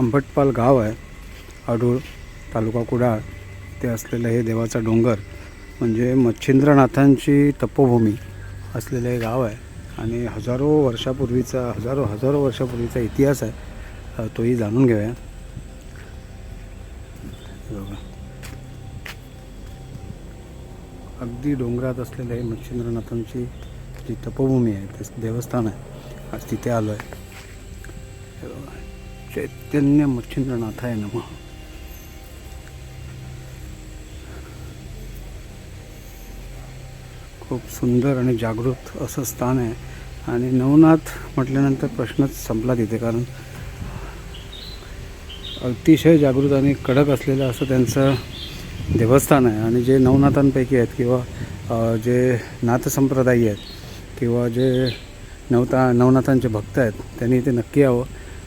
आंबटपाल गाव आहे. अडूळ तालुका कुडाळ. ते असलेलं हे देवाचा डोंगर म्हणजे मच्छिंद्रनाथांची तपोभूमी असलेलं हे गाव आहे. आणि हजारो वर्षापूर्वीचा हजारो हजारो वर्षापूर्वीचा इतिहास आहे. तोही जाणून घेऊया. अगदी डोंगरात असलेलं हे मच्छिंद्रनाथांची जी तपोभूमी आहे ते देवस्थान आहे. आज तिथे आलो आहे चैतन्य मच्छिंद्रनाथ आहे खूप सुंदर आणि जागृत असं स्थान आहे. आणि नवनाथ म्हटल्यानंतर प्रश्नच संपला तिथे कारण अतिशय जागृत आणि कडक असलेलं असं त्यांचं देवस्थान आहे. आणि जे नवनाथांपैकी आहेत किंवा जे नाथ संप्रदायी आहेत किंवा जे नवता नवनाथांचे भक्त आहेत त्यांनी इथे नक्की यावं.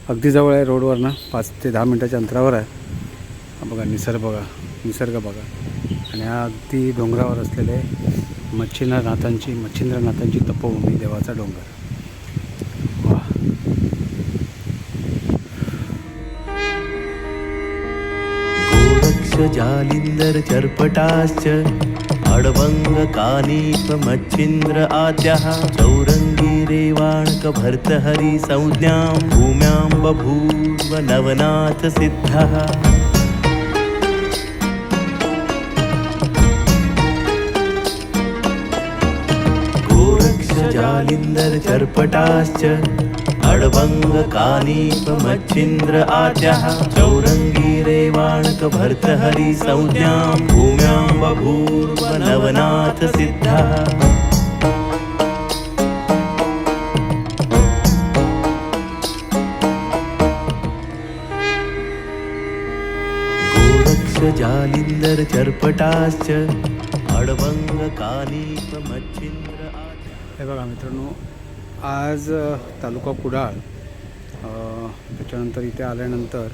अगदी जवळ आहे रोडवरनं पाच ते दहा मिनटाच्या अंतरावर आहे. बघा निसर्ग बघा निसर्ग बघा. आणि हा अगदी डोंगरावर असलेले मच्छिंद्रनाथांची मच्छिंद्रनाथांची तपोभूमी देवाचा डोंगर. वा जालिन्दर चर्पटाश्च अडवङ्ग कानीप मच्छिन्द्र आद्यः चौरङ्गी रेवाणक भर्तहरि संज्ञां भूम्यां बभूव नवनाथ सिद्धः। गोरक्ष जालिन्दर चर्पटाश्च अडवङ्ग कानीप मच्छिन्द्र आचः चौरङ्गी रेवाणक भर्तहरि संज्ञां भूम्यां बभूर्व नवनाथ सिद्धः। जालिन्दर चर्पटाश्च अडवङ्ग कालीप मच्छिन्द्र हे बघा मित्रांनो आज तालुका कुडाळ त्याच्यानंतर इथे आल्यानंतर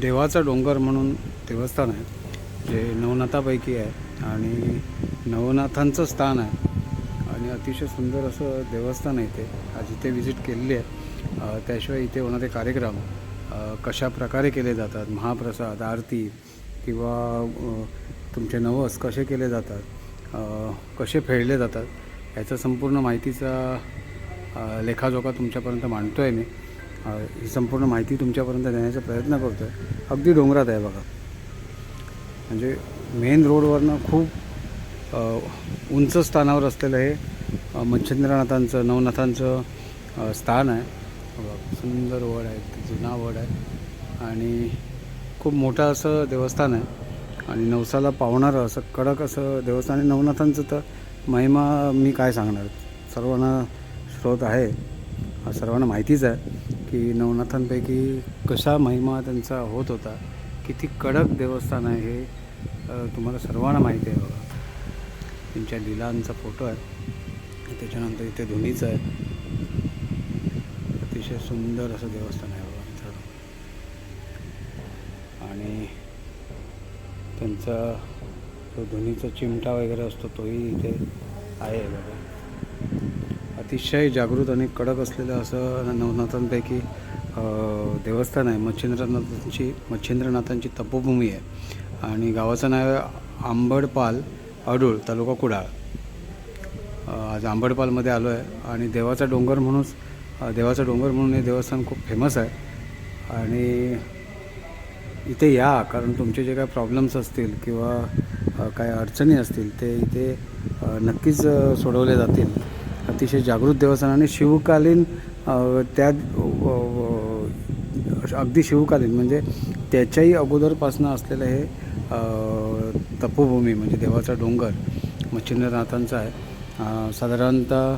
देवाचा डोंगर म्हणून देवस्थान आहे जे नवनाथापैकी आहे आणि नवनाथांचं स्थान आहे. आणि अतिशय सुंदर असं देवस्थान आहे इथे. आज इथे व्हिजिट केलेली आहे. त्याशिवाय इथे होणारे कार्यक्रम कशा प्रकारे केले जातात? महाप्रसाद आरती किंवा तुमचे नवस कसे केले जातात? कसे फेडले जातात? याचा संपूर्ण माहितीचा लेखाजोखा तुमच्यापर्यंत मांडतो आहे मी ही संपूर्ण माहिती तुमच्यापर्यंत देण्याचा प्रयत्न करतो आहे अगदी डोंगरात आहे बघा. म्हणजे मेन रोडवरनं खूप उंच स्थानावर असलेलं हे मच्छिंद्रनाथांचं नवनाथांचं स्थान आहे. सुंदर वड आहे जुना वड आहे. आणि खूप मोठं असं देवस्थान आहे. आणि नवसाला पावणारं असं कडक असं देवस्थान आहे. नवनाथांचं तर महिमा मी काय सांगणार? सर्वांना स्रोत आहे. सर्वांना माहितीच आहे की नवनाथांपैकी कशा महिमा त्यांचा होत होता? किती कडक देवस्थान आहे हे तुम्हाला सर्वांना माहिती आहे बघा. त्यांच्या लिलांचा फोटो आहे. त्याच्यानंतर इथे धुनीचं आहे. अतिशय सुंदर असं देवस्थान आहे बघा इथं. आणि त्यांचा तो धुनीचा चिमटा वगैरे असतो तोही इथे आहे बघा. अतिशय जागृत आणि कडक असलेलं असं नवनाथांपैकी देवस्थान आहे. मच्छिंद्रनाथांची मच्छिंद्रनाथांची तपोभूमी आहे. आणि गावाचं नाव आहे आंबडपाल अडूळ तालुका कुडाळ. आज आंबडपालमध्ये आलो आहे आणि देवाचा डोंगर म्हणून देवाचा डोंगर म्हणून हे देवस्थान खूप फेमस आहे. आणि इथे या कारण तुमचे जे काय प्रॉब्लेम्स असतील किंवा काय अडचणी असतील ते इथे नक्कीच सोडवले जातील. अतिशय जागृत देवस्थान आणि शिवकालीन त्या अगदी शिवकालीन म्हणजे त्याच्याही अगोदरपासनं असलेलं हे तपोभूमी म्हणजे देवाचा डोंगर मच्छिंद्रनाथांचा आहे. साधारणतः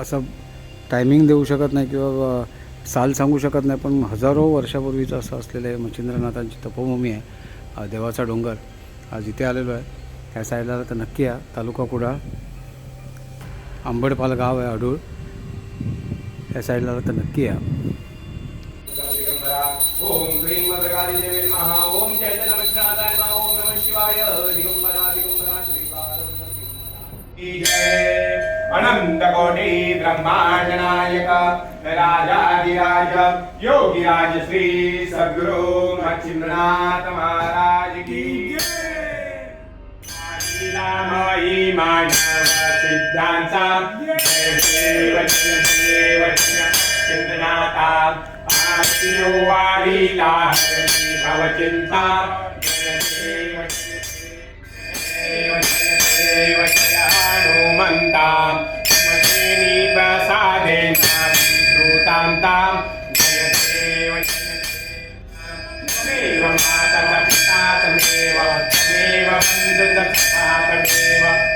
असं टायमिंग देऊ शकत नाही किंवा साल सांगू शकत नाही पण हजारो वर्षापूर्वीचं असं असलेलं आहे मच्छिंद्रनाथांची तपोभूमी आहे. देवाचा डोंगर. आज इथे आलेलो आहे. त्या साईडला तर नक्की या. तालुका कुडाळ. आंबडपाल गाव आहे अडूळ त्या साईडला तर नक्की या. ओम क्रीम भद्रकाली देवी नमः ओम चैतन्य नमस्काराय नमः ओम नमः शिवाय दिगंबरा दिगंबरा जय राजाधिराज योगिराज श्री सद्गुरु मच्छिन्द्रनाथ महाराज. देव जय देव जय हनुमंता मतेनी प्रसादेन श्रुतां तां जय देव जय त्वमेव माता पिता त्वमेव त्वमेव बन्धुः सखा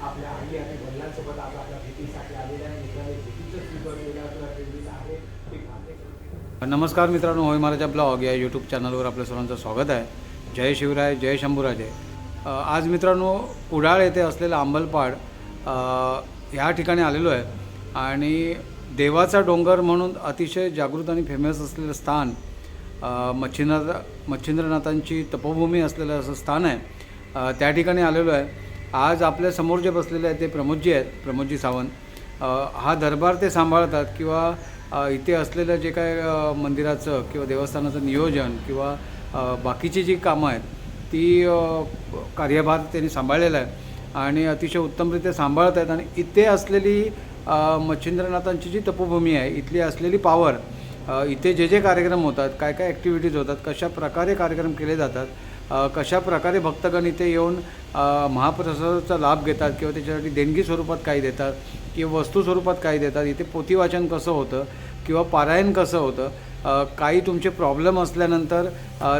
आपल्या आई आणि वडिलांसोबत आज आपल्या भेटीसाठी आलेल्या भेटीचं स्वीकारलेलं आपल्या ट्रेनिंग आहे ते नमस्कार मित्रांनो होय महाराजा ब्लॉग या यूट्यूब चॅनलवर आपल्या सर्वांचं स्वागत आहे. जय शिवराय जय शंभूराजे. आज मित्रांनो कुडाळ येथे असलेला अंबलपाड ह्या ठिकाणी आलेलो आहे. आणि देवाचा डोंगर म्हणून अतिशय जागृत आणि फेमस असलेलं स्थान मच्छिंद्र मच्छिंद्रनाथ मच्छिंद्रनाथांची तपोभूमी असलेलं असं स्थान आहे. त्या ठिकाणी आलेलो आहे. आज आपल्यासमोर जे बसलेले आहेत ते प्रमोदजी आहेत प्रमोदजी सावंत. हा दरबार ते सांभाळतात किंवा इथे असलेलं जे काय मंदिराचं किंवा देवस्थानाचं नियोजन किंवा बाकीची जी कामं आहेत ती कार्यभार त्यांनी सांभाळलेला आहे. आणि अतिशय उत्तमरित्या सांभाळत आहेत. आणि इथे असलेली मच्छिंद्रनाथांची जी तपोभूमी आहे इथली असलेली पावर इथे जे जे कार्यक्रम होतात काय काय ॲक्टिव्हिटीज होतात कशा प्रकारे कार्यक्रम केले जातात कशा प्रकारे भक्तगण इथे येऊन महाप्रसादाचा लाभ घेतात किंवा त्याच्यासाठी देणगी स्वरूपात काही देतात किंवा वस्तू स्वरूपात काही देतात इथे पोथी वाचन कसं होतं किंवा पारायण कसं होतं काही तुमचे प्रॉब्लेम असल्यानंतर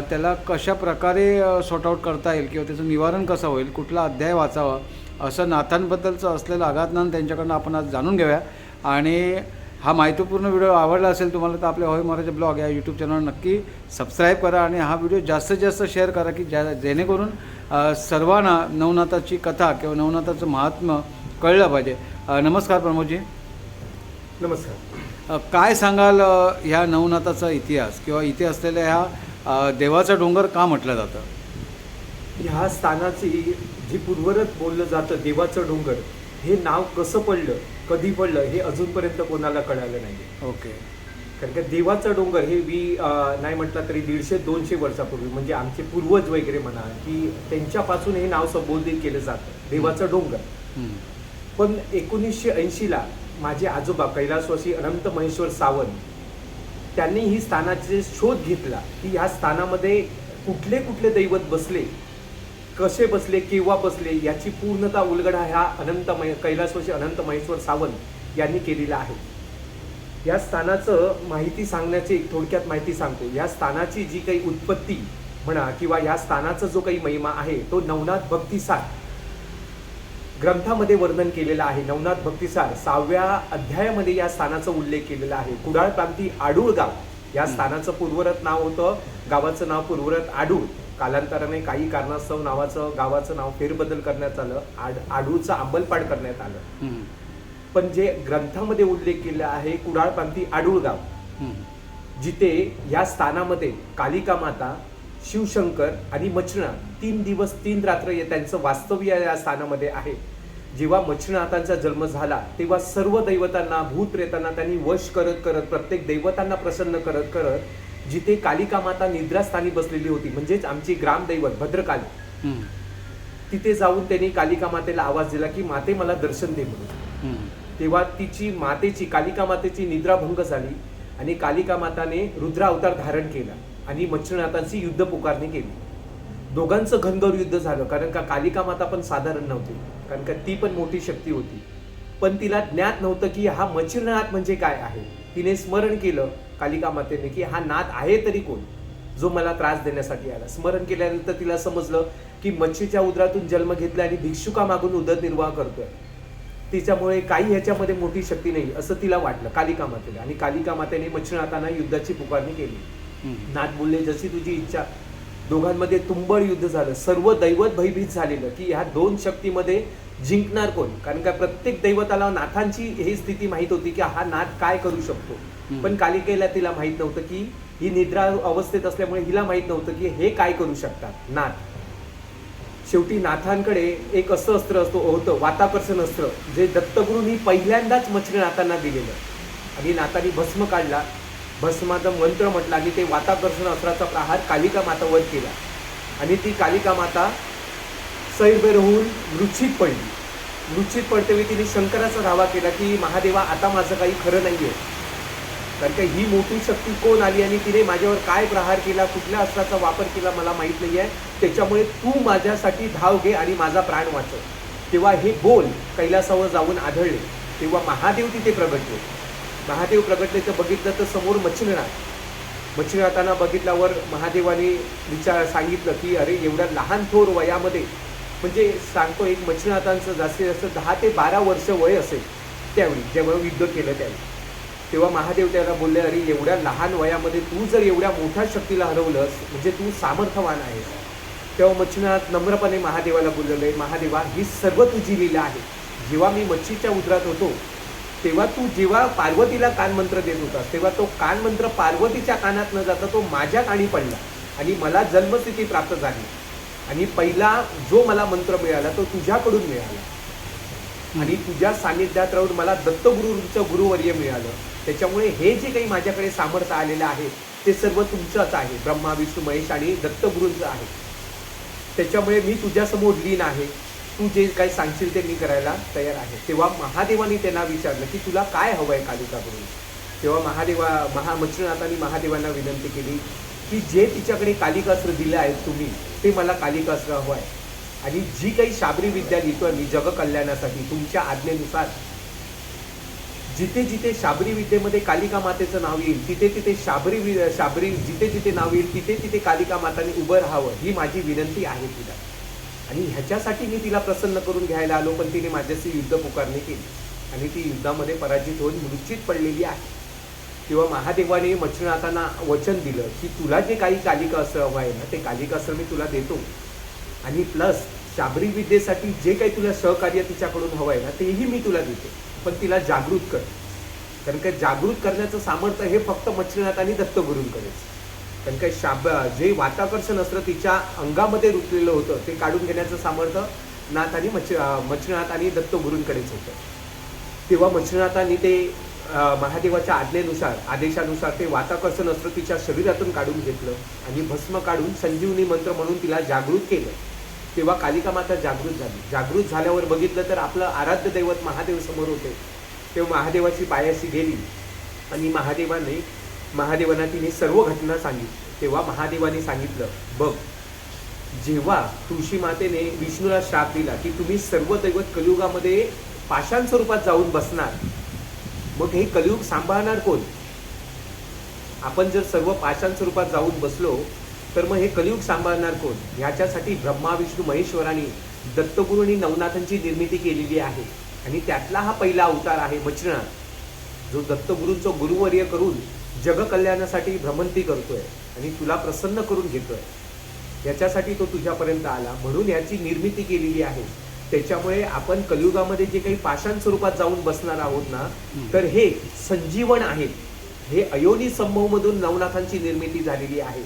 त्याला कशा प्रकारे सॉर्ट आऊट करता येईल किंवा त्याचं निवारण कसं होईल कुठला अध्याय वाचावा असं नाथांबद्दलचं असलेलं अगाधज्ञान त्यांच्याकडनं आपण आज जाणून घेऊया. आणि हा माहितीपूर्ण व्हिडिओ आवडला असेल तुम्हाला तर आपल्या होय महाराज ब्लॉग या यूट्यूब चॅनल नक्की सबस्क्राईब करा आणि हा व्हिडिओ जास्तीत जास्त शेअर करा की ज्या जेणेकरून सर्वांना नवनाथाची कथा किंवा नवनाथाचं महात्म्य कळलं पाहिजे. नमस्कार प्रमोदजी. नमस्कार. काय सांगाल ह्या नवनाथाचा इतिहास किंवा इथे असलेल्या ह्या देवाचा डोंगर का म्हटलं जातं? ह्या स्थानाची जी पूर्वरत बोललं जातं देवाचं डोंगर हे नाव कसं पडलं कधी पडलं हे अजूनपर्यंत कोणाला कळालं नाही ओके. कारण का देवाचं डोंगर हे मी नाही म्हटलं तरी दीडशे दोनशे वर्षापूर्वी म्हणजे आमचे पूर्वज वगैरे म्हणा की त्यांच्यापासून हे नाव संबोधित केलं जातं देवाचं डोंगर. पण एकोणीसशे ऐंशीला माझे आजोबा कैलासवासी अनंत महेश्वर सावंत त्यांनी ही स्थानाचे शोध घेतला की ह्या स्थानामध्ये कुठले कुठले दैवत बसले कसे बसले केव्हा बसले याची पूर्णता उलगडा ह्या अनंत महे कैलासवासी अनंत महेश्वर सावंत यांनी केलेला आहे. या स्थानाचं माहिती सांगण्याची एक थोडक्यात माहिती सांगतो. या स्थानाची जी काही उत्पत्ती म्हणा किंवा या स्थानाचा जो काही महिमा आहे तो नवनाथ भक्तिसार ग्रंथामध्ये वर्णन केलेलं आहे. नवनाथ भक्तिसार सहाव्या अध्यायामध्ये या स्थानाचा उल्लेख केलेला आहे. कुडाळ प्रांती आडूळ गाव. या स्थानाचं पूर्वरत नाव होतं गावाचं नाव पूर्वरत आडूळ. कालांतराने काही कारणास्तव नावाचं गावाचं नाव फेरबदल करण्यात आलं आड आडूळचं अंबलपाड करण्यात आलं. पण जे ग्रंथामध्ये उल्लेख केला आहे कुडाळ प्रांती आडूळ गाव. जिथे या स्थानामध्ये कालिका माता शिवशंकर आणि मच्छिणा तीन दिवस तीन रात्र या- त्यांचं वास्तव्य या स्थानामध्ये आहे जेव्हा मच्छिनाथांचा जन्म झाला तेव्हा सर्व दैवतांना भूत प्रेतांना त्यांनी वश करत करत प्रत्येक दैवतांना प्रसन्न करत करत जिथे कालिका माता निद्रास्थानी बसलेली होती म्हणजेच आमची ग्रामदैवत भद्रकाली. तिथे जाऊन त्यांनी कालिका मातेला आवाज दिला की माते मला दर्शन दे म्हणून. तेव्हा तिची मातेची कालिका मातेची निद्राभंग झाली आणि कालिका माताने रुद्र अवतार धारण केला आणि मच्छिनाथांची युद्ध पुकारणी केली. दोघांचं घनघोर युद्ध झालं कारण का कालिका माता पण साधारण नव्हती कारण का ती पण मोठी शक्ती होती. पण तिला ज्ञात नव्हतं की हा मच्छिरनाथ म्हणजे काय आहे. तिने स्मरण केलं कालिका मातेने की हा नाथ आहे तरी कोण? जो मला त्रास देण्यासाठी आला. स्मरण केल्यानंतर तिला समजलं की मच्छीच्या उदरातून जन्म घेतला आणि भिक्षुका मागून उदरनिर्वाह करतोय. तिच्यामुळे काही ह्याच्यामध्ये मोठी शक्ती नाही असं तिला वाटलं कालिका मातेला. आणि कालिका मातेने मच्छिनाथांना युद्धाची पुकारणी केली. नाथ बोलले जशी तुझी इच्छा. दोघांमध्ये तुंबळ युद्ध झालं. सर्व दैवत भयभीत झालेलं की ह्या दोन शक्तीमध्ये जिंकणार कोण? कारण का प्रत्येक दैवताला नाथांची ही स्थिती माहीत होती की हा नाथ काय करू शकतो. पण कालिकेला तिला माहीत नव्हतं की ही निद्रा अवस्थेत असल्यामुळे हिला माहीत नव्हतं की हे काय करू शकतात. नाथ. शेवटी नाथांकडे एक असं अस्त्र असतो होतं वाताकर्षण अस्त्र जे दत्तगुरूंनी पहिल्यांदाच मच्छिनाथांना दिलेलं. आणि नाथांनी भस्म काढला. भस्माचा मंत्र म्हटला आणि ते वाताकर्षण अस्त्राचा प्रहार कालिका मातावर केला. आणि ती कालिका माता सैरभर होऊन मृच्छित पडली मृच्छित पडतेवेळी तिने शंकराचा धावा केला की महादेवा आता माझं काही खरं नाही आहे कारण का ही मोठी शक्ती कोण आली आणि तिने माझ्यावर काय प्रहार केला कुठल्या अस्त्राचा वापर केला मला माहीत नाही आहे त्याच्यामुळे तू माझ्यासाठी धाव घे आणि माझा प्राण वाचव. तेव्हा हे बोल कैलासावर जाऊन आढळले. तेव्हा महादेव तिथे प्रगटले. महादेव प्रगटले तर बघितलं तर समोर मच्छिंद्रनाथ. मच्छिंद्रनाथांना बघितल्यावर महादेवाने विचार सांगितलं की अरे एवढ्या लहान थोर वयामध्ये म्हणजे सांगतो एक मच्छिंद्रनाथांचं जास्तीत जास्त दहा ते बारा वर्ष वय असेल त्यावेळी जेव्हा युद्ध केलं त्यावेळी. तेव्हा महादेव त्याला बोलले अरे एवढ्या लहान वयामध्ये तू जर एवढ्या मोठ्या शक्तीला हरवलंस म्हणजे तू सामर्थ्यवान आहेस. तेव्हा मच्छीनाथ नम्रपणे महादेवाला बोललेलं महादेवा ही सर्व तुझी लीला आहे. जेव्हा मी मच्छीच्या उदरात होतो तेव्हा तू जेव्हा पार्वतीला कानमंत्र देत होतास तेव्हा तो कानमंत्र पार्वतीच्या कानात न जाता तो माझ्या कानी पडला आणि मला जन्मस्थिती प्राप्त झाली. आणि पहिला जो मला मंत्र मिळाला तो तुझ्याकडून मिळाला. आणि तुझ्या सानिध्यात राहून मला दत्तगुरूंचं गुरुवर्य मिळालं. त्याच्यामुळे हे जे काही माझ्याकडे सामर्थ्य आलेलं आहे ते सर्व तुमचंच आहे. ब्रह्मा विष्णू महेश आणि दत्तगुरूंचं आहे. त्याच्यामुळे मी तुझ्यासमोर लीन आहे. तू जे काही सांगशील ते मी करायला तयार आहे. तेव्हा महादेवाने त्यांना विचारलं की तुला काय हवं आहे कालिकाकडून तेव्हा महादेवा महामच्छनाथांनी महादेवांना विनंती केली की जे तिच्याकडे कालिकास्त्र दिलं आहे तुम्ही ते मला कालिकास्त्र हवं आहे आणि जी काही शाबरी विद्या लिहितोय मी जगकल्याणासाठी तुमच्या आज्ञेनुसार जिथे जिथे शाबरी विद्येमध्ये कालिका मातेचं नाव येईल तिथे तिथे शाबरी शाबरी जिथे जिथे नाव येईल तिथे तिथे कालिका माताने उभं राहावं ही माझी विनंती आहे तिला. आणि ह्याच्यासाठी मी तिला प्रसन्न करून घ्यायला आलो पण तिने माझ्याशी युद्ध पुकारणी केली. आणि ती युद्धामध्ये पराजित होऊन मृत्यूत पडलेली आहे. किंवा महादेवाने मच्छिनाथांना वचन दिलं की तुला जे काही कालिका अस्त्र हवं आहे ना ते कालिका अस्त्र मी तुला देतो. आणि प्लस शाबरी विद्येसाठी जे काही तुला सहकार्य तिच्याकडून हवं आहे ना तेही मी तुला देतो. पण तिला जागृत कर. कारण का जागृत करण्याचं सामर्थ्य हे फक्त मच्छीनाथ आणि दत्तगुरूंकडेच कारण काय शाब जे वाताकर्षण अस्त्र तिच्या अंगामध्ये रुतलेलं होतं ते काढून घेण्याचं सामर्थ्य नाथ आणि मच्छ मच्छीनाथ आणि दत्तगुरूंकडेच होतं. तेव्हा मच्छिनाथांनी ते महादेवाच्या आज्ञेनुसार आदेशानुसार ते वाताकर्षण अस्त्र तिच्या शरीरातून काढून घेतलं आणि भस्म काढून संजीवनी मंत्र म्हणून तिला जागृत केलं. तेव्हा कालिका माता जागृत झाली. जागृत झाल्यावर बघितलं तर आपलं आराध्य दैवत महादेव समोर होते. तेव्हा महादेवाची पायाशी गेली. आणि महादेवाने महादेवांना तिने सर्व घटना सांगितली तेव्हा महादेवाने सांगितलं बघ जेव्हा तुळशी मातेने विष्णूला श्राप दिला की तुम्ही सर्व दैवत कलियुगामध्ये पाषाण स्वरूपात जाऊन बसणार मग हे कलियुग सांभाळणार कोण? आपण जर सर्व पाषाण स्वरूपात जाऊन बसलो तर मग हे कलियुग सांभाळणार कोण? ह्याच्यासाठी ब्रह्मा विष्णू महेश्वरांनी दत्तगुरूंनी नवनाथांची निर्मिती केलेली आहे. आणि त्यातला हा पहिला अवतार आहे मच्छिनाथ जो दत्तगुरूंचं गुरुवर्य करून जगकल्याणासाठी भ्रमंती करतोय आणि तुला प्रसन्न करून घेतोय. याच्यासाठी तो तुझ्यापर्यंत आला. म्हणून याची निर्मिती केलेली आहे. त्याच्यामुळे आपण कलियुगामध्ये जे काही पाषाण स्वरूपात जाऊन बसणार आहोत ना तर हे संजीवन आहेत हे अयोनी संभव मधून नवनाथांची निर्मिती झालेली आहे.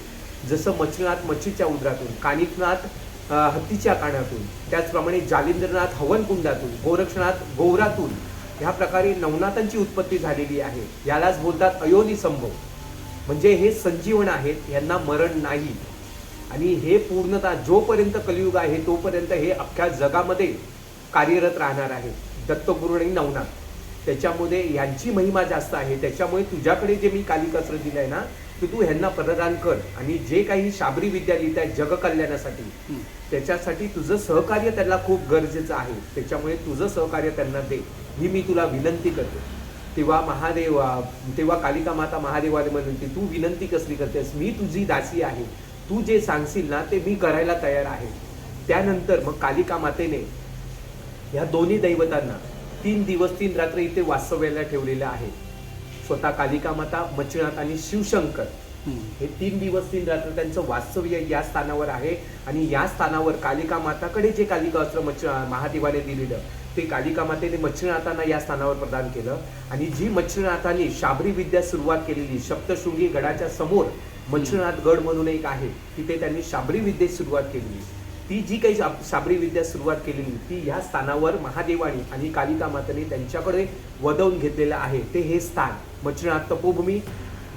जसं मच्छीनाथ मच्छीच्या उदरातून कानिकनाथ हत्तीच्या कानातून त्याचप्रमाणे जालिंद्रनाथ हवनकुंडातून गोरक्षनाथ गोवरातून ह्या प्रकारे नवनाथांची उत्पत्ती झालेली आहे. यालाच बोलतात अयोनी संभव. म्हणजे हे संजीवन आहेत यांना मरण नाही. आणि हे पूर्णतः जोपर्यंत कलियुग आहे तोपर्यंत हे अख्ख्या जगामध्ये कार्यरत राहणार आहे. दत्तगुरु आणि नवनाथ. त्याच्यामध्ये यांची महिमा जास्त आहे. त्याच्यामुळे तुझ्याकडे जे मी कालिकास्त्र आहे ना ते तू ह्यांना प्रदान कर आणि जे काही शाबरी विद्या लिहित आहेत जग कल्याणासाठी त्याच्यासाठी तुझं सहकार्य त्यांना खूप गरजेचं आहे. त्याच्यामुळे तुझं सहकार्य त्यांना दे. ही मी तुला विनंती करते. तेव्हा महादेव तेव्हा कालिका माता महादेवाला म्हणते तू विनंती कसली करतेस? मी तुझी दासी आहे. तू जे सांगशील ना ते मी करायला तयार आहे. त्यानंतर मग कालिका मातेने या दोन्ही दैवतांना तीन दिवस तीन रात्र इथे वास्तव्याला ठेवलेलं आहे स्वतः कालिका माता मच्छिनाथ आणि शिवशंकर. हे तीन दिवस तीन रात्र त्यांचं वास्तव्य या स्थानावर आहे. आणि या स्थानावर कालिका माताकडे जे कालिका अस्त्र मच्छ महादेवाने दिलेलं ते कालिका मातेने मच्छिनाथांना या स्थानावर प्रदान केलं. आणि जी मच्छिनाथांनी शाबरी विद्या सुरुवात केलेली सप्तशृंगी गडाच्या समोर मच्छिनाथ गड म्हणून एक आहे तिथे त्यांनी शाबरी विद्येस सुरुवात केलेली ती जी काही शाबरी विद्या सुरुवात केलेली ती या स्थानावर महादेवानी आणि कालिका मातेने त्यांच्याकडे वदवून घेतलेलं आहे. ते हे स्थान मच्छिनाथ तपोभूमी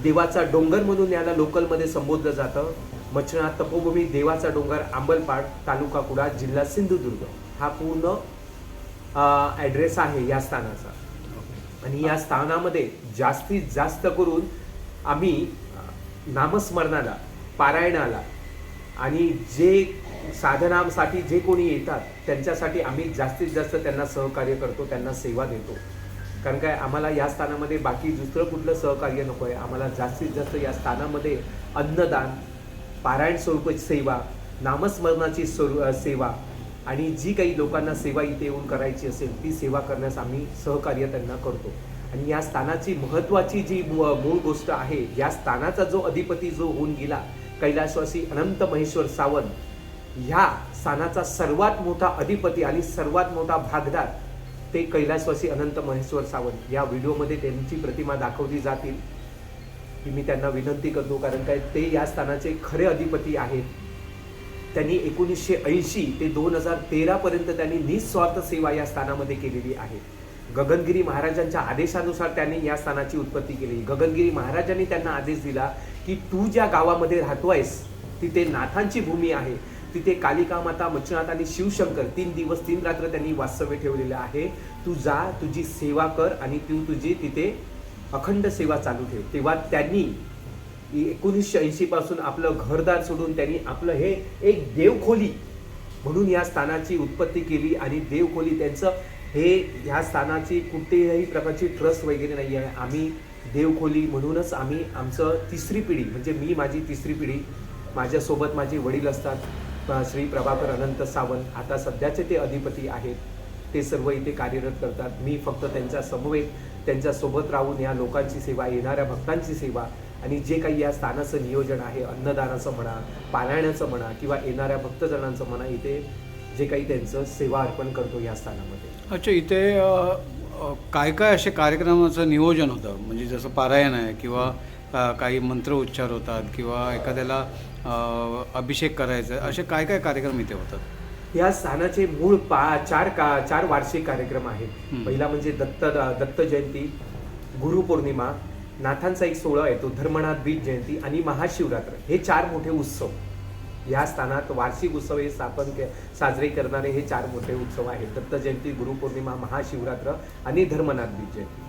देवाचा डोंगर म्हणून याला लोकलमध्ये संबोधलं जातं. मच्छनाथ तपोभूमी देवाचा डोंगर आंबलपाड तालुका कुडा जिल्हा सिंधुदुर्ग. हा पूर्ण ॲड्रेस आहे या स्थानाचा. आणि या स्थानामध्ये जास्तीत जास्त करून आम्ही नामस्मरणाला पारायणाला आणि जे साधनासाठी जे कोणी येतात त्यांच्यासाठी आम्ही जास्तीत जास्त त्यांना सहकार्य करतो त्यांना सेवा देतो. कारण काय आम्हाला या स्थानामध्ये बाकी दुसरं कुठलं सहकार्य नको आहे आम्हाला जास्तीत जास्त या स्थानामध्ये अन्नदान पारायण स्वरूप सेवा नामस्मरणाची स्वरू सेवा आणि जी काही लोकांना सेवा इथे येऊन करायची असेल ती सेवा करण्यास आम्ही सहकार्य त्यांना करतो. आणि या स्थानाची महत्त्वाची जी मूळ गोष्ट आहे या स्थानाचा जो अधिपती जो होऊन गेला कैलासवासी अनंत महेश्वर सावंत ह्या स्थानाचा सर्वात मोठा अधिपती आणि सर्वात मोठा भागदार ते कैलासवासी अनंत महेश्वर सावंत. या व्हिडिओमध्ये त्यांची प्रतिमा दाखवली जातील. की मी त्यांना विनंती करतो कारण काय ते या स्थानाचे खरे अधिपती आहेत. त्यांनी एकोणीसशे ऐंशी ते दोन हजार तेरापर्यंत त्यांनी निस्वार्थ सेवा या स्थानामध्ये केलेली आहे. गगनगिरी महाराजांच्या आदेशानुसार त्यांनी या स्थानाची उत्पत्ती केली. गगनगिरी महाराजांनी त्यांना आदेश दिला की तू ज्या गावामध्ये राहतो आहेस तिथे नाथांची भूमी आहे. तिथे कालिका माता मच्छनाथ आणि शिवशंकर तीन दिवस तीन रात्र त्यांनी वास्तव्य ठेवलेलं आहे. तू जा तुझी सेवा कर आणि तू तुझी तिथे अखंड सेवा चालू ठेव. तेव्हा त्यांनी एकोणीसशे ऐंशी पासून आपलं घरदार सोडून त्यांनी आपलं हे एक देवखोली म्हणून या स्थानाची उत्पत्ती केली आणि देवखोली त्यांचं हे ह्या स्थानाची कुठेही प्रकारची ट्रस्ट वगैरे नाही आहे आम्ही देवखोली म्हणूनच आम्ही आमचं तिसरी पिढी म्हणजे मी माझी तिसरी पिढी माझ्यासोबत माझे वडील असतात. श्री प्रभाकर अनंत सावंत आता सध्याचे ते अधिपती आहेत. ते सर्व इथे कार्यरत करतात. मी फक्त त्यांच्या समवेत त्यांच्यासोबत राहून या लोकांची सेवा येणाऱ्या भक्तांची सेवा आणि जे काही या स्थानाचं नियोजन आहे अन्नदानाचं म्हणा पारायणाचं म्हणा किंवा येणाऱ्या भक्तजनांचं म्हणा इथे जे काही त्यांचं सेवा अर्पण करतो या स्थानामध्ये. अच्छा इथे काय काय असे कार्यक्रमाचं नियोजन होतं? म्हणजे जसं पारायण आहे किंवा काही मंत्र उच्चार होतात किंवा एखाद्याला अभिषेक करायचा असे काय काय कार्यक्रम इथे होतात? या स्थानाचे मूळ पा चार का चार वार्षिक कार्यक्रम आहेत. पहिला म्हणजे दत्त दत्त जयंती गुरुपौर्णिमा नाथांचा एक सोहळा येतो धर्मनाथ बीज जयंती आणि महाशिवरात्र. हे चार मोठे उत्सव. या स्थानात वार्षिक उत्सव हे स्थापन के साजरे करणारे हे चार मोठे उत्सव आहेत. दत्त जयंती गुरुपौर्णिमा महाशिवरात्र आणि धर्मनाथ बीज जयंती.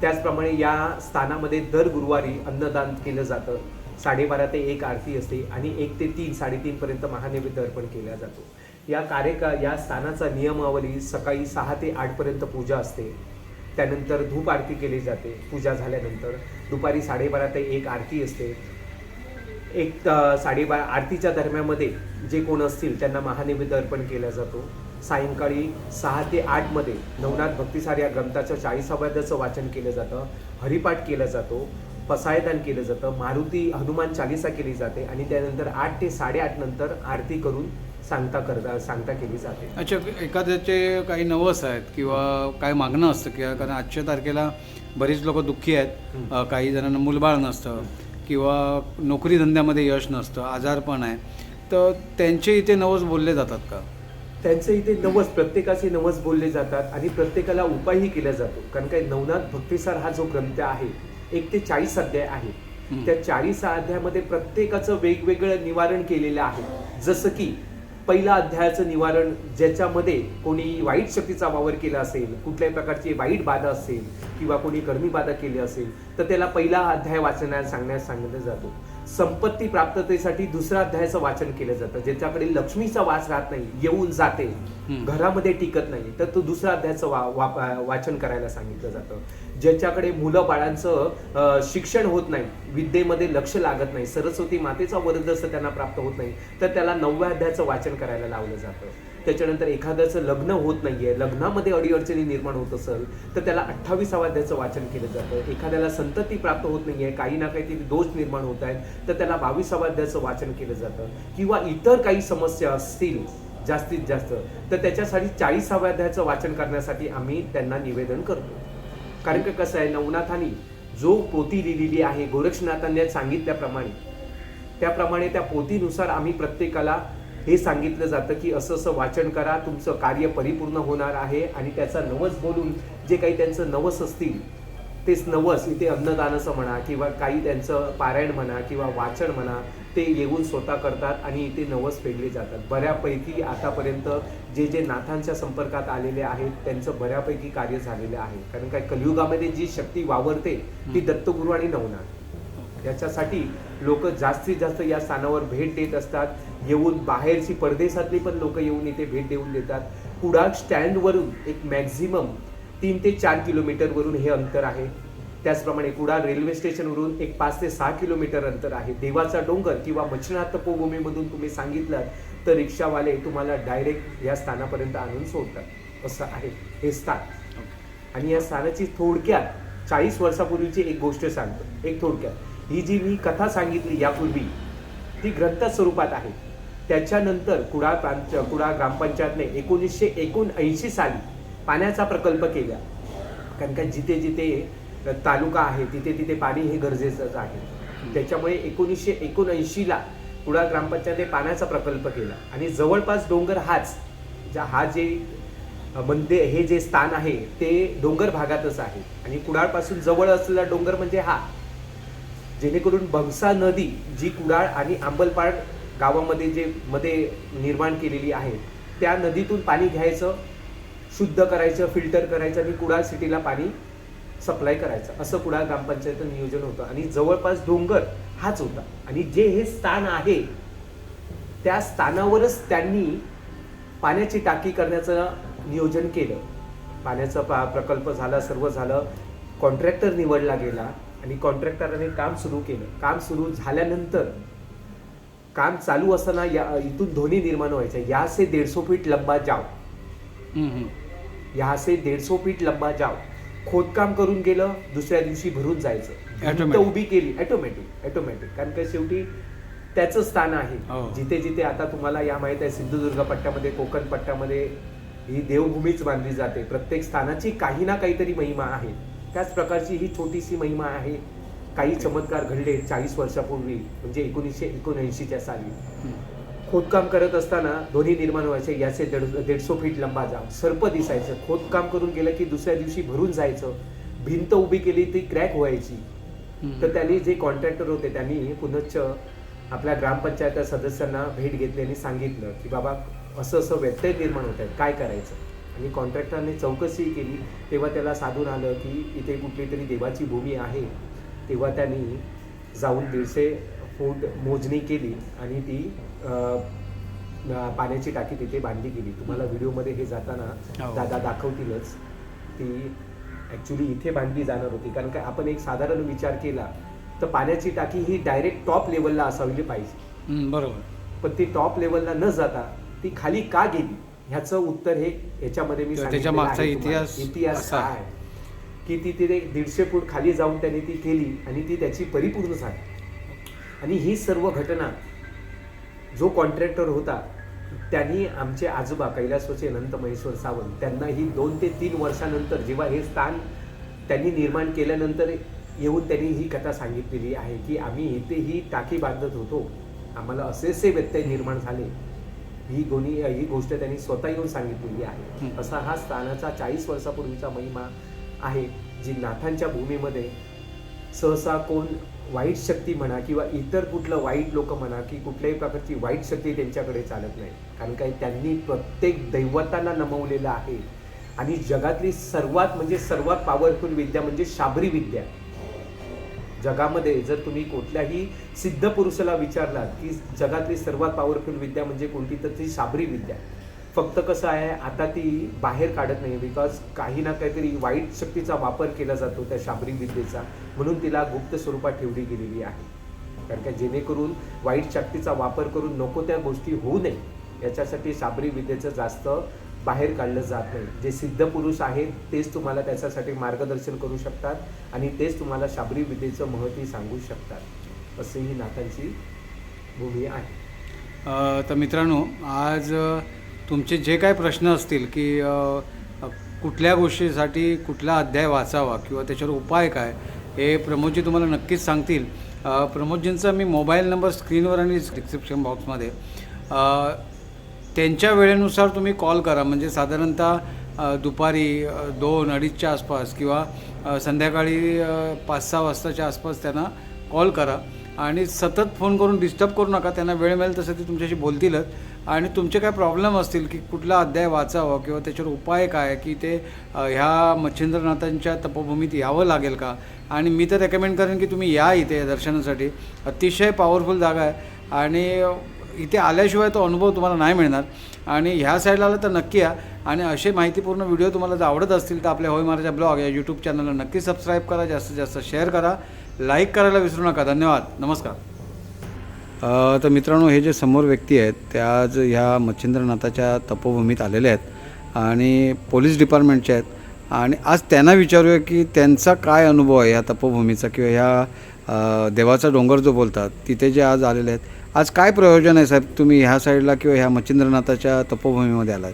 त्याचप्रमाणे या स्थानामध्ये दर गुरुवारी अन्नदान केलं जातं. साडेबारा ते एक आरती असते आणि एक ते तीन साडेतीनपर्यंत महानैवेद्य अर्पण केला जातो. या कार्यका या स्थानाचा नियमावली सकाळी सहा ते आठपर्यंत पूजा असते. त्यानंतर धूप आरती केली जाते. पूजा झाल्यानंतर दुपारी साडेबारा ते एक आरती असते. एक साडेबारा आरतीच्या दरम्यामध्ये जे कोण असतील त्यांना महानैवेद्य अर्पण केला जातो. सायंकाळी सहा ते आठमध्ये नवनाथ भक्तिसार या ग्रंथाच्या चाळीसाव्याचं वाचन केलं जातं हरिपाठ केला जातो पसायदान केलं जातं मारुती हनुमान चालिसा केली जाते आणि त्यानंतर आठ ते साडेआठ नंतर आरती करून सांगता करता सांगता केली जाते. अच्छा एखाद्याचे काही नवस आहेत किंवा काय मागणं असतं किंवा कारण आजच्या तारखेला बरीच लोक दुःखी आहेत काही जणांना मुलबाळ नसतं किंवा नोकरी धंद्यामध्ये यश नसतं आजारपण आहे. तर त्यांचे इथे नवस बोलले जातात का? त्यांचे इथे नवस प्रत्येकाचे नवस बोलले जातात आणि प्रत्येकाला उपायही केला जातो. कारण काय नवनाथ भक्तिसार हा जो ग्रंथ आहे एक ते चाळीस अध्याय आहे. त्या चाळीस अध्यायामध्ये प्रत्येकाचं वेगवेगळं निवारण केलेलं आहे. जसं की पहिल्या अध्यायाचं निवारण ज्याच्यामध्ये कोणी वाईट शक्तीचा वावर केला असेल कुठल्याही प्रकारची वाईट बाधा असेल किंवा कोणी कर्मी बाधा केली असेल तर त्याला पहिला अध्याय वाचण्यास सांगण्यास सांगितलं जातो. संपत्ती प्राप्ततेसाठी दुसऱ्या अध्यायाचं वाचन केलं जातं ज्याच्याकडे लक्ष्मीचा वास राहत नाही येऊन जाते. घरामध्ये टिकत नाही तर तो दुसऱ्या अध्यायाचं वा, वा- वाचन करायला सांगितलं जातं ज्याच्याकडे मुलं बाळांचं शिक्षण होत नाही विद्येमध्ये लक्ष लागत नाही सरस्वती मातेचा वरदस्त त्यांना प्राप्त होत नाही तर त्याला नवव्या अध्यायाचं वाचन करायला लावलं जातं त्याच्यानंतर एखाद्याचं लग्न होत नाही आहे लग्नामध्ये अडीअडचणी निर्माण होत असेल तर त्याला अठ्ठावीसावा अध्यायाचं वाचन केलं जातं. एखाद्याला संतती प्राप्त होत नाही आहे काही ना काहीतरी दोष निर्माण होत आहेत तर त्याला बावीसावा अध्यायाचं वाचन केलं जातं. किंवा इतर काही समस्या असतील जास्तीत जास्त तर त्याच्यासाठी चाळीसाव्या अध्यायाचं वाचन करण्यासाठी आम्ही त्यांना निवेदन करतो. कारण का कसं आहे नवनाथांनी जो पोती लिहिलेली आहे गोरक्षनाथांनी सांगितल्याप्रमाणे त्याप्रमाणे त्या पोथीनुसार आम्ही प्रत्येकाला हे सांगितलं जातं की असं असं वाचन करा तुमचं कार्य परिपूर्ण होणार आहे आणि त्याचा नवस बोलून जे काही त्यांचं नवस असतील तेच नवस इथे अन्नदानाचं म्हणा किंवा काही त्यांचं पारायण म्हणा किंवा वाचन म्हणा ते येऊन स्वतः करतात आणि इथे नवस फेडले जातात. बऱ्यापैकी आतापर्यंत जे जे नाथांच्या संपर्कात आलेले आहेत त्यांचं बऱ्यापैकी कार्य झालेलं आहे. कारण काय कलियुगामध्ये जी शक्ती वावरते ती दत्तगुरु आणि नवनाथ. याच्यासाठी लोक जास्तीत जास्त या स्थानावर भेट देत असतात. येऊन बाहेरची परदेशातली पण लोक येऊन इथे भेट देऊन देतात. कुडाळ स्टँडवरून एक मॅक्झिमम तीन ते चार किलोमीटरवरून हे अंतर आहे. त्याचप्रमाणे कुडाळ रेल्वे स्टेशनवरून एक पाच ते सहा किलोमीटर अंतर आहे. देवाचा डोंगर किंवा मच्छनाथ तपोभूमीमधून तुम्ही सांगितलं तर रिक्षावाले तुम्हाला डायरेक्ट या स्थानापर्यंत आणून सोडतात. असं आहे. हे स्थान. आणि या स्थानाची थोडक्यात चाळीस वर्षापूर्वीची एक गोष्ट सांगतो. एक थोडक्यात. ही जी मी कथा सांगितली यापूर्वी ती ग्रंथ स्वरूपात आहे. त्याच्यानंतर कुडाळ प्रांत कुडाळ ग्रामपंचायतने एकोणीसशे एकोणऐंशी साली पाण्याचा प्रकल्प केला. कारण का जिथे जिथे तालुका आहे तिथे तिथे पाणी हे गरजेचंच आहे. त्याच्यामुळे एकोणीसशे एकोणऐंशीला कुडाळ ग्रामपंचायतने पाण्याचा प्रकल्प केला. आणि जवळपास डोंगर हाच ज्या हा जे मंदिर हे जे स्थान आहे ते डोंगर भागातच आहे. आणि कुडाळपासून जवळ असलेला डोंगर म्हणजे हा. जेणेकरून भंगसा नदी जी कुडाळ आणि आंबलपाड गावामध्ये जे मध्ये निर्माण केलेली आहे त्या नदीतून पाणी घ्यायचं शुद्ध करायचं फिल्टर करायचं आणि कुडाळ सिटीला पाणी सप्लाय करायचं. असं कुडाळ ग्रामपंचायत नियोजन होतं. आणि जवळपास डोंगर हाच होता. आणि जे हे स्थान आहे त्या स्थानावरच त्यांनी पाण्याची टाकी करण्याचं नियोजन केलं. पाण्याचा पा प्रकल्प झाला सर्व झालं. कॉन्ट्रॅक्टर निवडला गेला आणि कॉन्ट्रॅक्टरने काम सुरू केलं. काम सुरू झाल्यानंतर काम चालू असताना या इथून ध्वनी निर्माण व्हायचा. या से दीडशे फीट लंबा जाव. यहाँ से दीडशे फीट लंबा जाव. खोदकाम करून गेलं दुसऱ्या दिवशी भरून जायचं. उभी केली ऑटोमॅटिक ऑटोमॅटिक कारण का शेवटी त्याचं स्थान आहे. हो. जिथे जिथे आता तुम्हाला या माहीत आहे सिंधुदुर्ग पट्ट्यामध्ये कोकण पट्ट्यामध्ये ही देवभूमीच बांधली जाते. प्रत्येक स्थानाची काही ना काहीतरी महिमा आहे. त्याच प्रकारची ही छोटीशी महिमा आहे. काही चमत्कार घडले चाळीस वर्षापूर्वी म्हणजे एकोणीसशे एकोणऐंशीच्या साली. खोदकाम करत असताना दोन्ही निर्माण व्हायचे याचे दीड दीडशे फीट लंबा जाव सर्प दिसायचं. खोदकाम करून गेलं की दुसऱ्या दिवशी भरून जायचं. भिंत उभी केली ती क्रॅक व्हायची. तर त्यांनी जे कॉन्ट्रॅक्टर होते त्यांनी पुनश्च आपल्या ग्रामपंचायत सदस्यांना भेट घेतली आणि सांगितलं की बाबा असं असं व्यत्यय निर्माण होत आहेत. काय करायचं? आणि कॉन्ट्रॅक्टरने चौकशी केली. तेव्हा त्याला साधून आलं की इथे कुठली तरी देवाची भूमी आहे. तेव्हा त्यांनी जाऊन दीडशे फूट मोजणी केली आणि ती पाण्याची टाकी तिथे बांधली गेली. तुम्हाला व्हिडिओमध्ये हे जाताना हो. दादा दाखवतीलच. ती ॲक्च्युली इथे बांधली जाणार होती. कारण काय आपण एक साधारण विचार केला तर पाण्याची टाकी ही डायरेक्ट टॉप लेवलला असावली पाहिजे. बरोबर. पण ती टॉप लेवलला न जाता ती खाली का गेली? ह्याचं उत्तर हे याच्यामध्ये मी. इतिहास काय? की ती तिथे दीडशे फूट खाली जाऊन त्यांनी ती केली आणि ती त्याची परिपूर्ण झाली. आणि ही सर्व घटना जो कॉन्ट्रॅक्टर होता त्यांनी आमचे आजोबा कैलासवासी अनंत महेश्वर सावंत त्यांना ही दोन ते तीन वर्षानंतर जेव्हा हे स्थान त्यांनी निर्माण केल्यानंतर येऊन त्यांनी ही कथा सांगितलेली आहे की आम्ही इथे ही टाकी बांधत होतो. आम्हाला असेसे व्यत्यय निर्माण झाले. ही गोनी ही गोष्ट त्यांनी स्वतः येऊन सांगितलेली आहे. असा हा स्थानाचा चाळीस वर्षापूर्वीचा महिमा आहे जी नाथांच्या भूमीमध्ये सहसा कोण वाईट शक्ती म्हणा किंवा इतर कुठलं वाईट लोक म्हणा की कुठल्याही प्रकारची वाईट शक्ती त्यांच्याकडे चालत नाही. कारण काही त्यांनी प्रत्येक दैवतांना नमवलेलं आहे. आणि जगातली सर्वात म्हणजे सर्वात पॉवरफुल विद्या म्हणजे शाबरी विद्या. जगामध्ये जर तुम्ही कुठल्याही सिद्ध पुरुषाला विचारलात की जगातली सर्वात पॉवरफुल विद्या म्हणजे कोणती तर ती शाबरी विद्या. फक्त कसं आहे आता ती बाहेर काढत नाही बिकॉज काही ना काहीतरी वाईट शक्तीचा वापर केला जातो त्या शाबरी विद्येचा. म्हणून तिला गुप्त स्वरूपात ठेवली गेलेली आहे. कारण का जेणेकरून वाईट शक्तीचा वापर करून नको त्या गोष्टी होऊ नये. याच्यासाठी शाबरी विद्येचं जास्त बाहेर काढलं जात नाही. जे सिद्ध पुरुष आहेत तेच तुम्हाला त्याच्यासाठी मार्गदर्शन करू शकतात आणि तेच तुम्हाला शाबरी विद्येचं महत्त्व सांगू शकतात. असं ही नाथांची भूमी आहे. तर मित्रांनो आज तुमचे जे काय प्रश्न असतील की कुठल्या गोष्टीसाठी कुठला अध्याय वाचावा किंवा त्याच्यावर उपाय काय हे प्रमोदजी तुम्हाला नक्कीच सांगतील. प्रमोदजींचा मी मोबाईल नंबर स्क्रीनवर आणि डिस्क्रिप्शन बॉक्समध्ये. त्यांच्या वेळेनुसार तुम्ही कॉल करा. म्हणजे साधारणतः दुपारी दोन अडीचच्या आसपास किंवा संध्याकाळी पाच सहा वाजताच्या आसपास त्यांना कॉल करा. आणि सतत फोन करून डिस्टर्ब करू नका. त्यांना वेळ मिळेल तसं ते तुमच्याशी बोलतीलच. आणि तुमचे काय प्रॉब्लेम असतील की कुठला अध्याय वाचावा किंवा त्याच्यावर उपाय काय की ते ह्या मच्छिंद्रनाथांच्या तपोभूमीत यावं लागेल का? आणि मी तर रेकमेंड करेन की तुम्ही या इथे दर्शनासाठी. अतिशय पॉवरफुल जागा आहे. आणि इथे आल्याशिवाय तो अनुभव तुम्हाला नाही मिळणार. आणि ह्या साईडला आलं तर नक्की या. आणि असे माहितीपूर्ण व्हिडिओ तुम्हाला जर आवडत असतील तर आपल्या होय महाराजा ब्लॉग या यूट्यूब चॅनलला नक्की सबस्क्राईब करा. जास्तीत जास्त शेअर करा. लाईक करायला विसरू नका. धन्यवाद. नमस्कार. तर मित्रांनो हे जे समोर व्यक्ती आहेत ते आज ह्या मच्छिंद्रनाथाच्या तपोभूमीत आलेले आहेत आणि पोलीस डिपार्टमेंटचे आहेत. आणि आज त्यांना विचारूया की त्यांचा काय अनुभव आहे ह्या तपोभूमीचा किंवा ह्या देवाचा डोंगर जो बोलतात तिथे जे आज आलेले आहेत. आज काय प्रयोजन आहे साहेब तुम्ही ह्या साईडला किंवा ह्या मच्छिंद्रनाथाच्या तपोभूमीमध्ये आलात?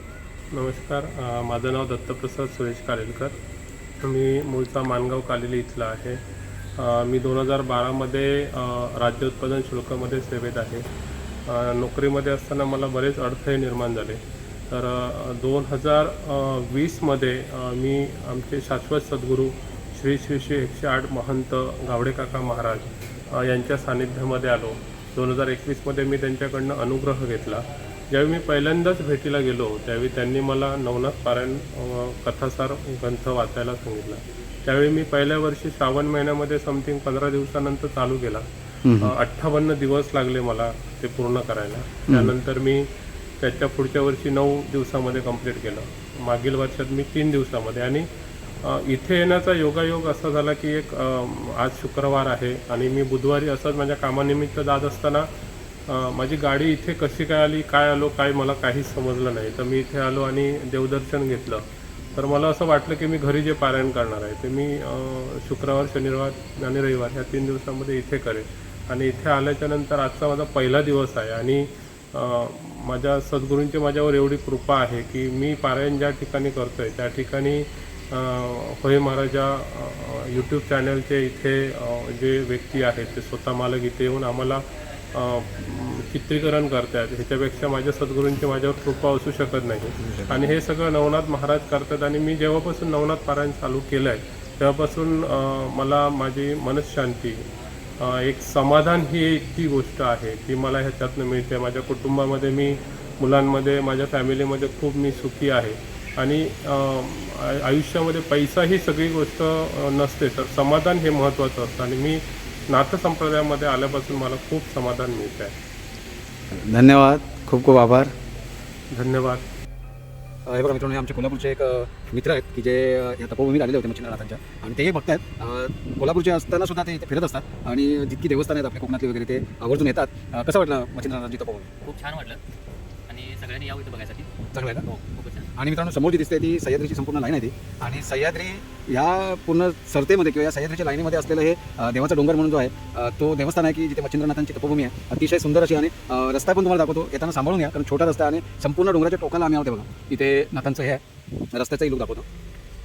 नमस्कार माझं नाव दत्तप्रसाद सुरेश कालेलकर. मी मूळचा मानगाव कालेली इथला आहे. मी दोन हजार बारामध्ये राज्य उत्पादन शुल्कामध्ये सेवेत आहे. नोकरीमध्ये असताना मला बरेच अडथळे निर्माण झाले. तर दोन हजार वीसमध्ये मी आमचे शाश्वत सद्गुरू श्री श्री श्री एकशे आठ महंत गावडे काका महाराज यांच्या सानिध्यामध्ये आलो. दोन हजार एकवीसमध्ये मी त्यांच्याकडनं अनुग्रह घेतला. ज्यावेळी मी पहिल्यांदाच भेटीला गेलो त्यावेळी त्यांनी मला नवनाथ पारायण कथासार ग्रंथ वाचायला सांगितला. त्यावेळी मी पहिल्या वर्षी श्रावण महिन्यामध्ये समथिंग पंधरा दिवसानंतर चालू केला. अठ्ठावन्न दिवस लागले मला ते पूर्ण करायला. त्यानंतर मी त्याच्या पुढच्या वर्षी नऊ दिवसामध्ये कंप्लीट केलं. मागील वर्षात मी तीन दिवसामध्ये. आणि इथे येण्याचा योगायोग असा झाला की एक आज शुक्रवार आहे आणि मी बुधवारी असंच माझ्या कामानिमित्त जात असताना माझी गाडी इथे कशी काय आली काय आलो काय मला काहीच समजलं नाही. तर मी इथे आलो आणि देवदर्शन घेतलं. तर मला असं वाटलं की मी घरी जे पारायण करणार आहे ते मी शुक्रवार शनिवार आणि रविवार ह्या तीन दिवसामध्ये इथे करेन. आणि इथे आल्याच्यानंतर आजचा माझा पहिला दिवस आहे आणि माझ्या सद्गुरूंची माझ्यावर एवढी कृपा आहे की मी पारायण ज्या ठिकाणी करतो आहे त्या ठिकाणी होय महाराजा यूट्यूब चॅनलचे इथे जे व्यक्ती आहेत ते स्वतः मालक इथे येऊन आम्हाला चित्रीकरण करतात. ह्याच्यापेक्षा माझ्या सद्गुरूंची माझ्यावर कृपा असू शकत नाही. आणि हे सगळं नवनाथ महाराज करतात. आणि मी जेव्हापासून नवनाथ पारायण चालू केलं आहे तेव्हापासून मला माझी मनशांती एक समाधान ही एक ती गोष्ट आहे ती मला ह्याच्यातनं मिळते. माझ्या कुटुंबामध्ये मी मुलांमध्ये माझ्या फॅमिलीमध्ये खूप मी सुखी आहे. आणि आयुष्यामध्ये पैसा ही सगळी गोष्ट नसते तर समाधान हे महत्त्वाचं असतं. आणि मी नाथ संप्रदायामध्ये आल्यापासून मला खूप समाधान मिळतं आहे धन्यवाद. खूप खूप आभार. धन्यवाद. हे बघा मित्रांनो हे आमचे कोल्हापूरचे एक मित्र आहेत की जे या तपोभूमीत आलेले होते मच्छिंद्रनाथांच्या. आणि तेही बघत आहेत कोल्हापूरचे असताना सुद्धा ते इथे फिरत असतात. आणि जितकी देवस्थान आहेत आपल्या कोकणातली वगैरे ते आवर्जून येतात. कसं वाटलं मच्छिंद्रनाथांची तपोभूमी? खूप छान वाटलं. आणि सगळ्यांनी यावं इथं बघायसाठी. चांगलं आहे ना हो खूपच छान. आणि मित्रांनो समोर जी दिसते ती सह्याद्रीची संपूर्ण लाईन आहे ती. आणि सह्याद्री या पूर्ण सरतेमध्ये किंवा या सह्याद्रीच्या लाईनीमध्ये असलेलं हे देवाचा डोंगर म्हणून जो आहे तो देवस्थान आहे की जिथे मच्छिंद्रनाथांची तपभूमी आहे. अतिशय सुंदर अशी आणि रस्ता पण तुम्हाला दाखवतो. येताना सांभाळून घ्या कारण छोटा रस्ता आहे आणि संपूर्ण डोंगराच्या टोकाला आम्ही आहोत बघा. इथे नाथांचं हे आहे. रस्त्याचाही लूक दाखवतो.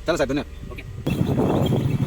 चला साहेब धन्यवाद. ओके.